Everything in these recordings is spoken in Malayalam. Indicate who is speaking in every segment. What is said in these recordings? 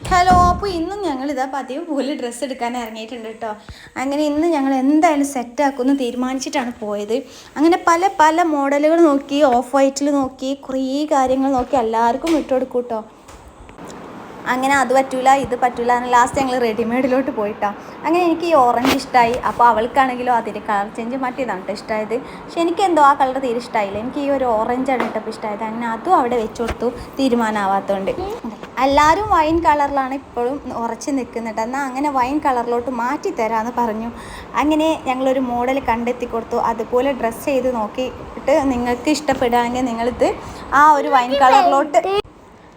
Speaker 1: ഹലോ അപ്പോൾ ഇന്ന് ഞങ്ങൾ ഇതാ പതിവ് പോലെ ഡ്രസ്സ് എടുക്കാൻ ഇറങ്ങിയിട്ടുണ്ട് കേട്ടോ അങ്ങനെ ഇന്ന് ഞങ്ങൾ എന്തായാലും സെറ്റ് സെറ്റാക്കുമെന്ന് തീരുമാനിച്ചിട്ടാണ് പോയത്. അങ്ങനെ പല പല മോഡലുകൾ നോക്കി ഓഫ് വൈറ്റിൽ നോക്കി കുറേ കാര്യങ്ങൾ നോക്കി എല്ലാവർക്കും ഇട്ടുകൊടുക്കും കേട്ടോ അങ്ങനെ അത് പറ്റൂല ഇത് പറ്റൂല എന്ന് ലാസ്റ്റ് ഞങ്ങൾ റെഡിമെയ്ഡിലോട്ട് പോയിട്ടോ. അങ്ങനെ എനിക്ക് ഈ ഓറഞ്ച് ഇഷ്ടമായി അപ്പോൾ അവൾക്കാണെങ്കിലും അതിന്റെ കളർ ചേഞ്ച് മാറ്റിയതാണ് കേട്ടോ ഇഷ്ടമായത് പക്ഷെ എനിക്ക് എന്തോ ആ കളർ തീരെ ഇഷ്ടമായില്ല എനിക്ക് ഈ ഒരു ഓറഞ്ചാണ് കേട്ടോ ഇഷ്ടമായത് അങ്ങനെ അതും അവിടെ വെച്ച് കൊടുത്തു. തീരുമാനമാവാത്തതുകൊണ്ട് എല്ലാവരും വൈൻ കളറിലാണ് ഇപ്പോഴും ഉറച്ച് നിൽക്കുന്നുണ്ട് എന്നാൽ അങ്ങനെ വൈൻ കളറിലോട്ട് മാറ്റി തരാമെന്ന് പറഞ്ഞു. അങ്ങനെ ഞങ്ങളൊരു മോഡൽ കണ്ടെത്തി കൊടുത്തു അതുപോലെ ഡ്രസ്സ് ചെയ്ത് നോക്കിയിട്ട് നിങ്ങൾക്ക് ഇഷ്ടപ്പെടുകയാണെങ്കിൽ നിങ്ങളിത് ആ ഒരു വൈൻ കളറിലോട്ട്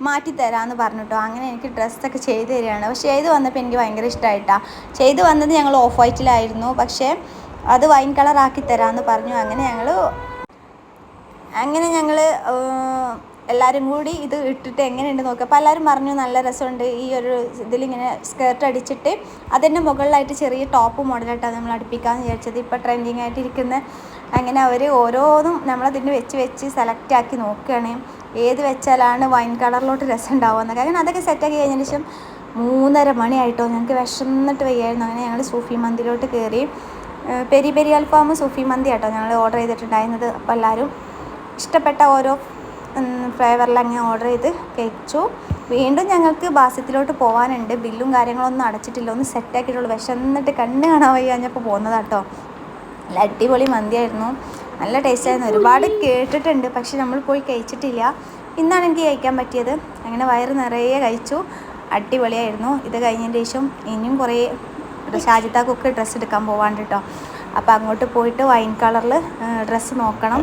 Speaker 1: മാറ്റി തരാമെന്ന് പറഞ്ഞിട്ടോ. അങ്ങനെ എനിക്ക് ഡ്രസ്സൊക്കെ ചെയ്ത് തരികയാണ്. പക്ഷേ ചെയ്ത് വന്നപ്പോൾ എനിക്ക് ഭയങ്കര ഇഷ്ടമായിട്ടാണ് ചെയ്ത് വന്നത് ഞങ്ങൾ ഓഫ് വൈറ്റിലായിരുന്നു പക്ഷേ അത് വൈൻ കളറാക്കി തരാമെന്ന് പറഞ്ഞു. അങ്ങനെ ഞങ്ങൾ അങ്ങനെ ഞങ്ങൾ എല്ലാവരും കൂടി ഇത് ഇട്ടിട്ട് എങ്ങനെയുണ്ട് നോക്കുക അപ്പോൾ എല്ലാവരും പറഞ്ഞു നല്ല രസമുണ്ട്. ഈ ഒരു ഇതിലിങ്ങനെ സ്കേർട്ട് അടിച്ചിട്ട് അതിന്റെ മുകളിലായിട്ട് ചെറിയ ടോപ്പ് മോഡലായിട്ടാണ് നമ്മൾ അടുപ്പിക്കാമെന്ന് വിചാരിച്ചത്. ഇപ്പോൾ ട്രെൻഡിങ് ആയിട്ടിരിക്കുന്ന അങ്ങനെ അവർ ഓരോന്നും നമ്മളതിന് വെച്ച് വെച്ച് സെലക്ട് ആക്കി നോക്കുകയാണ്. ഏത് വെച്ചാലാണ് വൈൻ കളറിലോട്ട് രസം ഉണ്ടാവുക എന്നൊക്കെ. അങ്ങനെ അതൊക്കെ സെറ്റാക്കി കഴിഞ്ഞതിന് ശേഷം മൂന്നര മണിയായിട്ടോ. ഞങ്ങൾക്ക് വിശന്നിട്ട് വയ്യായിരുന്നു. അങ്ങനെ ഞങ്ങൾ സൂഫി മന്തിലോട്ട് കയറി പെരി പെരി അൽഫാമും സൂഫി മന്തി ആട്ടോ ഞങ്ങൾ ഓർഡർ ചെയ്തിട്ടുണ്ടായിരുന്നത്. അപ്പോൾ എല്ലാവരും ഇഷ്ടപ്പെട്ട ഓരോ ഫ്ലേവറിൽ അങ്ങനെ ഓർഡർ ചെയ്ത് കഴിച്ചു. വീണ്ടും ഞങ്ങൾക്ക് ബാസ്യത്തിലോട്ട് പോകാനുണ്ട് ബില്ലും കാര്യങ്ങളൊന്നും അടച്ചിട്ടില്ല. ഒന്ന് സെറ്റാക്കിയിട്ടുള്ളൂ വിശന്നിട്ട് കണ്ണ് കാണാൻ വയ്യ. കഴിഞ്ഞപ്പോൾ പോകുന്നതാട്ടോ നല്ല അടിപൊളി മന്തിയായിരുന്നു. നല്ല ടേസ്റ്റ് ആയിരുന്നു. ഒരുപാട് കേട്ടിട്ടുണ്ട്. പക്ഷെ നമ്മൾ പോയി കഴിച്ചിട്ടില്ല. ഇന്നാണ് എനിക്ക് കഴിക്കാൻ പറ്റിയത്. അങ്ങനെ വയറ് നിറയെ കഴിച്ചു. അടിപൊളിയായിരുന്നു. ഇത് കഴിഞ്ഞതിന് ശേഷം ഇനിയും കുറേ ഷാജിത്താക്കൊക്കെ ഡ്രസ്സ് എടുക്കാൻ പോവാണ്ട് കേട്ടോ അപ്പോൾ അങ്ങോട്ട് പോയിട്ട് വൈൻ കളറിൽ ഡ്രസ്സ് നോക്കണം.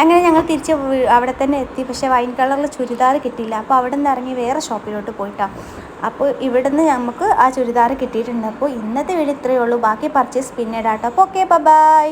Speaker 1: അങ്ങനെ ഞങ്ങൾ തിരിച്ച് അവിടെ തന്നെ എത്തി. പക്ഷേ വൈൻ കളറിൽ ചുരിദാർ കിട്ടിയില്ല. അപ്പോൾ അവിടെ നിന്ന് ഇറങ്ങി വേറെ ഷോപ്പിലോട്ട് പോയിട്ടാണ് അപ്പോൾ ഇവിടുന്ന് നമുക്ക് ആ ചുരിദാർ കിട്ടിയിട്ടുണ്ട്. അപ്പോൾ ഇന്നത്തെ വീട് ഇത്രയേ ഉള്ളൂ. ബാക്കി പർച്ചേസ് പിന്നീടാട്ടോ. അപ്പോൾ ഓക്കെ ബൈ